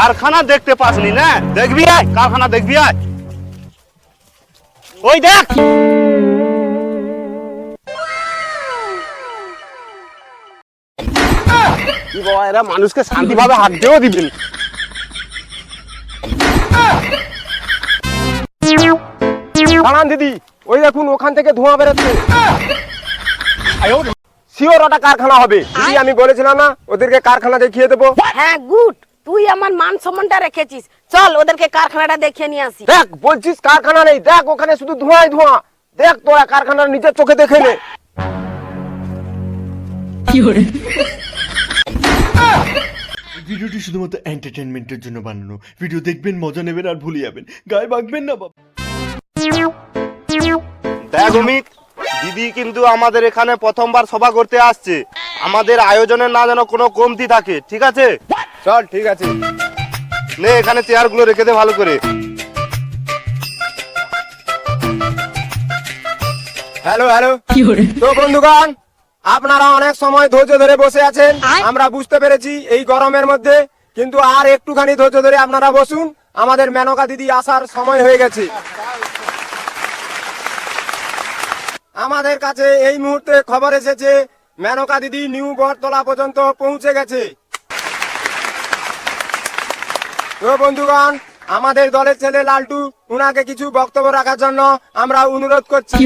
কারখানা দেখতে পাসনি না? দেখবি আয়, কারখানা দেখবি আয়। ওই দেখ! এরা মানুষকে শান্তিভাবে হাঁটতেও দিবেন দাঁড়ান দিদি, ওই দেখুন, ওখান থেকে ধোঁয়া বেরোচ্ছে। শিওর ওটা কারখানা হবে। দিদি, আমি বলেছিলাম না, ওদেরকে কারখানা দেখিয়ে দেবো। হ্যাঁ গুড। তুই আমার মান সম্মানটা রেখেছিস। চল ওদেরকে কারখানাটা দেখিয়ে নিয়ে আসি। দেখ বলছিস কারখানা নেই। দেখ ওখানে শুধু ধোঁয়াই ধোঁয়া। দেখ তোরা কারখানার নিজের চোখে দেখে নে। ভিডিওটি শুধুমাত্র এন্টারটেনমেন্টের জন্য বানানো। ভিডিও দেখবেন মজা নেবেন আর ভুলে যাবেন। গায়ে বাগবেন না বাবা। দেখ অমিত দিদি কিন্তু আমাদের এখানে প্রথমবার সভা করতে আসছে। আমাদের আয়োজনের না যেন কোনো কমতি থাকে ঠিক আছে? চল ঠিক আছে। নে এখানে চেয়ারগুলো রেখে দে ভালো করে। হ্যালো হ্যালো তো বন্ধুগণ আপনারা অনেক সময় ধৈর্য ধরে বসে আছেন। আমরা বুঝতে পেরেছি এই গরমের মধ্যে কিন্তু আর একটুখানি ধৈর্য ধরে আপনারা বসুন। আমাদের মেনকা দিদি আসার সময় হয়ে গেছে। আমাদের কাছে এই মুহূর্তে খবর এসেছে মেনকা দিদি নিউ বটতলা পর্যন্ত পৌঁছে গেছে। তো বন্ধুগণ আমাদের দলের ছেলে লালটু উনাকে কিছু বক্তব্য রাখার জন্য আমরা অনুরোধ করছি।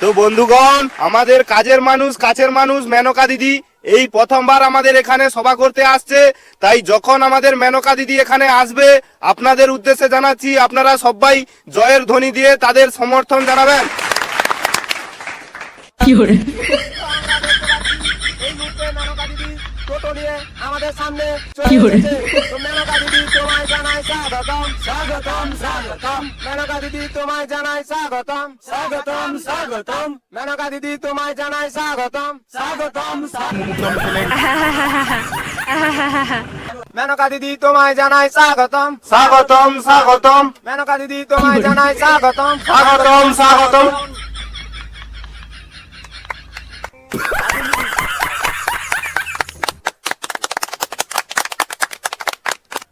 তো বন্ধুগণ আমাদের কাজের মানুষ কাছের মানুষ মেনকা দিদি এই প্রথমবার আমাদের এখানে সভা করতে আসছে। তাই যখন আমাদের মেনকা দিদি এখানে আসবে আপনাদের উদ্দেশ্যে জানাচ্ছি আপনারা সবাই জয়ের ধ্বনি দিয়ে তাদের সমর্থন জানাবেন এই মুহূর্তে মেনকা দিদি টোটো নিয়ে আমাদের সামনে চলে এসেছে। তো মেনকা দিদি তোমায় জানাই স্বাগতম স্বাগতম স্বাগতম। মেনকা দিদি তোমায় জানাই স্বাগতম স্বাগতম স্বাগতম। মেনকা দিদি তোমায় জানাই স্বাগতম স্বাগতম স্বাগতম। মেনকা দিদি তোমায় জানাই স্বাগতম স্বাগতম স্বাগতম। মেনকা দিদি তোমায় জানাই স্বাগতম। স্বাগতম স্বাগতম।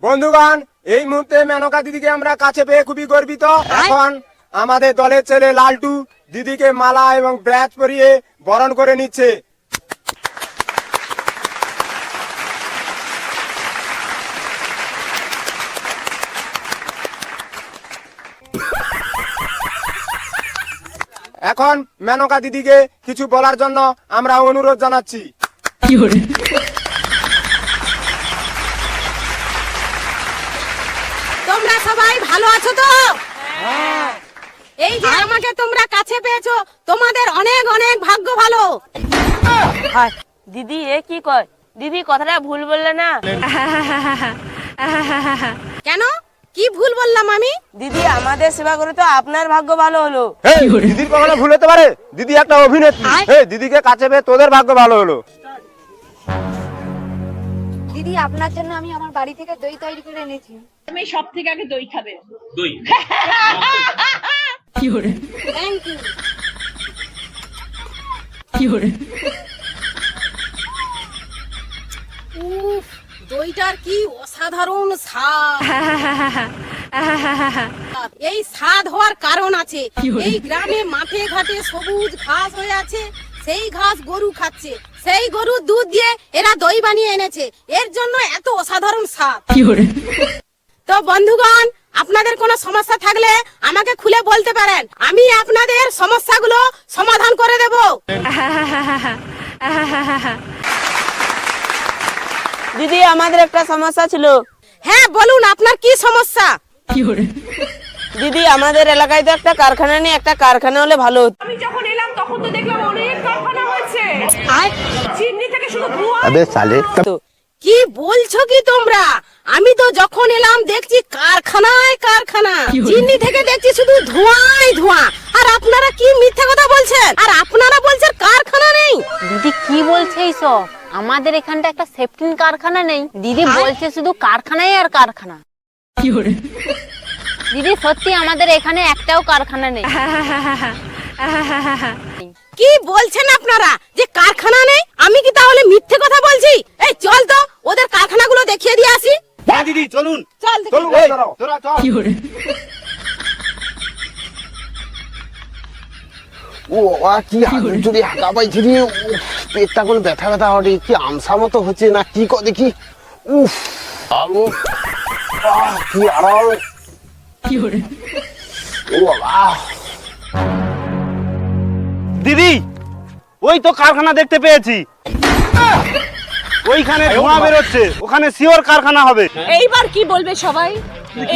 বন্ধুগণ, এই মুহূর্তে মেনকা দিদিকে আমরা কাছে পেয়ে খুবই গর্বিত। এখন আমাদের দলের ছেলে লালটু দিদিকে মালা এবং ব্যাচ পরিয়ে বরণ করে নিচ্ছে। এখন মেনকা দিদিকে কিছু বলার জন্য আমরা অনুরোধ জানাচ্ছি। তোমরা সবাই ভালো আছো তো? এই যে আমাকে তোমরা কাছে পেয়েছ তোমাদের অনেক অনেক ভাগ্য ভালো। দিদি এ কি কয়? দিদি কথাটা ভুল বললে না? কেন? কি ভুল বললাম আমি? দিদি আমাদের সেবা করে তো আপনার ভাগ্য ভালো হলো। এই, দিদির কখনো ভুল হতে পারে। দিদি একটা অভিনেত্রী। এই দিদিকে কাছে পেয়ে তোদের ভাগ্য ভালো হলো। দিদি আপনার জন্য আমি আমার বাড়ি থেকে দই তৈরি করে এনেছি। থ্যাংক ইউ উফ দইটার কি অসাধারণ স্বাদ। এই স্বাদ হওয়ার কারণ আছে। এই গ্রামে মাঠে ঘাটে সবুজ ঘাস হয়ে আছে সেই ঘাস গরু খাচ্ছে সেই গরুর দুধ দিয়ে এরা দই বানিয়ে এনেছে। এর জন্য এত অসাধারণ স্বাদ। তো বন্ধুগণ আপনাদের কোনো সমস্যা থাকলে আমাকে খুলে বলতে পারেন। আমি আপনাদের সমস্যাগুলো সমাধান করে দেব। দিদি আমাদের একটা সমস্যা ছিল। হ্যাঁ বলুন আপনার কি সমস্যা? দিদি আমাদের এলাকায় তো একটা কারখানা নেই একটা কারখানা হলে ভালো হতো। আমি যখন এলাম তখন তো দেখলাম অনেক কারখানা হয়েছে। চিমনি থেকে শুধু ধোঁয়া কি বলছো কি তোমরা? আমি তো যখন এলাম দেখছি কারখানায় কারখানা। চিমনি থেকে দেখছি শুধু ধোঁয়াই ধোঁয়া। আর আপনারা কি মিথ্যা কথা বলছেন? আর আপনারা বলছেন কারখানা নেই? দিদি কি বলছে এইসব? আমাদের এখানটা একটা সেফটিন কারখানা নেই। দিদি বলছে শুধু কারখানাই আর কারখানা। দিদি সত্যি আমাদের এখানে একটাও কারখানা নেই। কি বলছেন আপনারা? যে কারখানা নেই? আমি কি তাহলে মিথ্যে কথা বলছি? এই চল তো ওদের কারখানাগুলো দেখিয়ে দিয়ে আসি। হ্যাঁ দিদি চলুন। চল দেখি। চলুন তোরা চল। ও বাবা কি যদি হাঁকা পাইছি রে পেটটা কোনো ব্যথা ব্যথা হবে কি আমসা মতো হচ্ছে না কি কর দেখি। উফ আলো আহ, কি আরাম ও বাবা। দিদি ওই তো কারখানা দেখতে পেয়েছি। ওইখানে ধোঁয়া বেরোচ্ছে ওখানে শিওর কারখানা হবে। এইবার কি বলবে সবাই?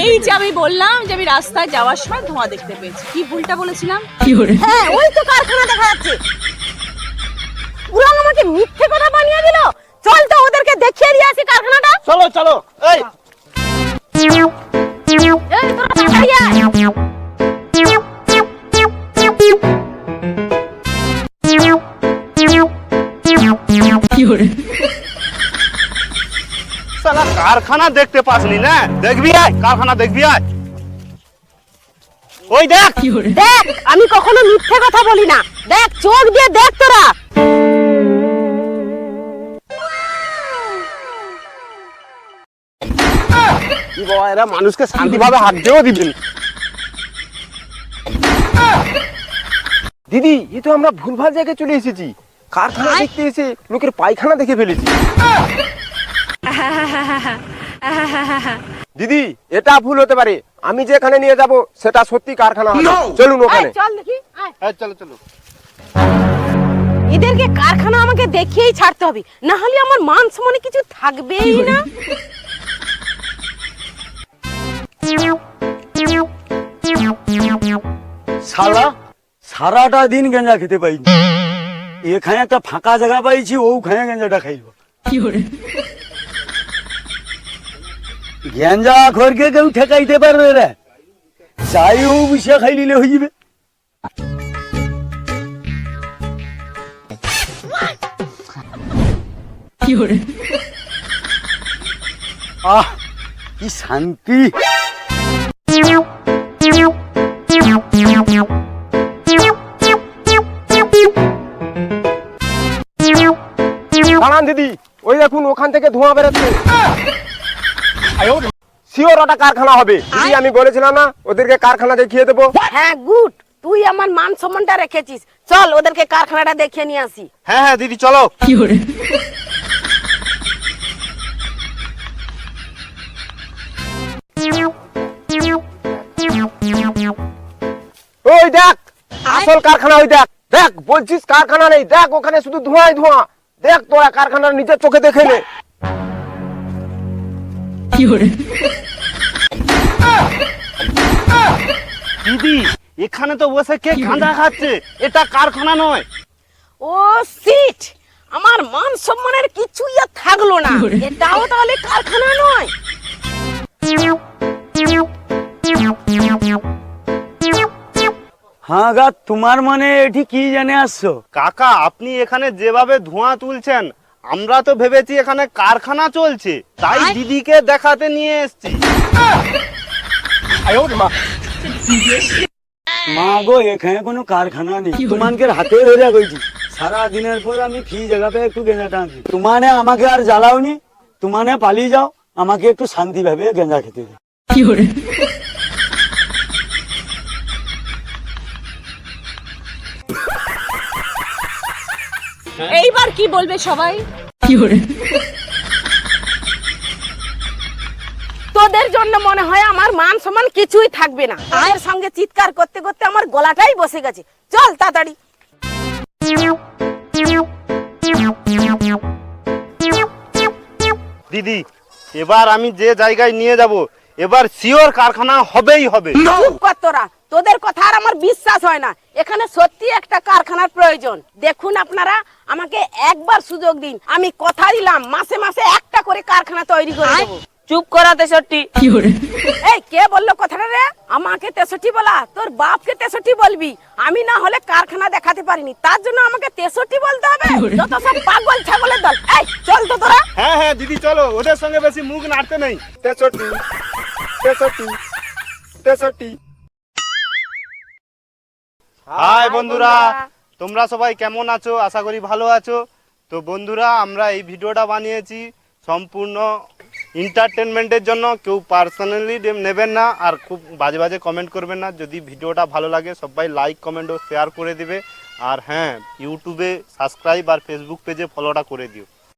এই যে আমি বললাম যে আমি রাস্তায় যাওয়ার সময় ধোঁয়া দেখতে পেয়েছি। কি ভুলটা বলেছিলাম? হ্যাঁ ওই তো কারখানা দেখা যাচ্ছে। সালা কারখানা দেখতে পাসনি না? দেখবি আয় কারখানা দেখবি আয়। ওই দেখ দেখ আমি কখনো মিথ্যে কথা বলি না। দেখ চোখ দিয়ে দেখ তোরা। এরা মানুষকে শান্তিভাবে হাঁটতেও দিবেন দিদি এ তো আমরা ভুলভাল জায়গায় চলে এসেছি। কারখানা দেখতে এসে লোকের পায়খানা দেখে ফেলেছি। দিদি এটা ভুল হতে পারে। আমি যেখানে নিয়ে যাব সেটা সত্যি কারখানা হবে। চলুন ওখানে। চল দেখি। আয়। চলো চলো। এদেরকে কারখানা আমাকে দেখিয়েই ছাড়তে হবে। না হলে আমার মান সম্মানে কিছু থাকবেই না। সারা সারাটা দিন গেঞ্জা খেতে পাইনি। এখানে একটা ফাঁকা জায়গা পাইছি ওখানে গেঞ্জাটা খাইব। গেঞ্জা ঘরকে কেউ ঠেকাইতে পারবে রে যাই হোক বিষয় খাই নিলে হয়ে যাবে আহ কি শান্তি। দাঁড়ান দিদি ওই দেখুন ওখান থেকে ধোঁয়া বেরোচ্ছে। শিওর ওটা কারখানা হবে। দিদি আমি বলেছিলাম না ওদেরকে কারখানা দেখিয়ে দেবো। হ্যাঁ গুড। তুই আমার মান সম্মানটা রেখেছিস। চল ওদেরকে কারখানাটা দেখিয়ে নিয়ে আসি। হ্যাঁ হ্যাঁ দিদি চলো। ওই দেখ আসল কারখানা ওই দেখ। দেখ বলছিস কারখানা নেই। দেখ ওখানে শুধু ধোঁয়াই ধোঁয়া। দেখ তোরা কারখানার নিজের চোখে দেখে নে। দিদি এখানে তো বসে কে গাঁজা খাচ্ছে? এটা কারখানা নয়। Oh shit! আমার মান সম্মানের কিছুই আর থাকল না। এটাও তাহলে কারখানা নয়। হ্যাঁ গা তোমার মানে এটি কি জানে আসছো? কাকা আপনি এখানে যেভাবে ধোঁয়া তুলছেন আমরা তো ভেবেছি এখানে কারখানা চলছে তাই দিদিকে দেখাতে নিয়ে এসেছি। মা। গো এখানে কোনো কারখানা নেই। তোমাকে হাতে ধরে কইছি সারা দিনের পর আমি ফি জায়গাতে একটু গেঁজা টানছি তোমানে আমাকে আর জ্বালাওনি। তোমানে পালিয়ে যাও। আমাকে একটু শান্তি ভাবে গেঁজা খেতে দাও এইবার কি বলবে সবাই? তোদের জন্য মনে হয় আমার মান সম্মান কিছুই থাকবে না। তোদের সঙ্গে চিৎকার করতে করতে আমার গলাটাই বসে গেছে। চল তাড়াতাড়ি। দিদি এবার আমি যে জায়গায় নিয়ে যাব এবার শিওর কারখানা হবেই হবে। চুপ কর তোরা। তোদের কথা আর আমার বিশ্বাস হয় না। এখানে সত্যি একটা কারখানার প্রয়োজন। দেখুন আপনারা আমাকে একবার সুযোগ দিন। আমি কথা দিলাম মাসে মাসে একটা করে কারখানা তৈরি করে দেবো। চুপ করা তেষট্টি। এই কে বলল কথাটা রে? আমাকে তেষট্টি বলা তোর বাপকে তেষট্টি বলবি? আমি না হলে কারখানা দেখাতে পারিনি। তার জন্য আমাকে তেষট্টি বলতে হবে? যত সব পাগল ছাগলের দল। এই চল তো তোরা। হ্যাঁ হ্যাঁ দিদি চলো। ওদের সঙ্গে বেশি মুখ নাড়তে নেই। তেষট্টি তেষট্টি তেষট্টি। হাই বন্ধুরা। তোমরা সবাই কেমন আছো? আশা করি ভালো আছো। তো বন্ধুরা আমরা এই ভিডিওটা বানিয়েছি সম্পূর্ণ এন্টারটেনমেন্টের জন্য। কেউ পার্সোনালি নেবেন না আর খুব বাজে বাজে কমেন্ট করবেন না। যদি ভিডিওটা ভালো লাগে সবাই লাইক কমেন্ট ও শেয়ার করে দিবে। আর হ্যাঁ ইউটিউবে সাবস্ক্রাইব আর ফেসবুক পেজে ফলোটা করে দিও।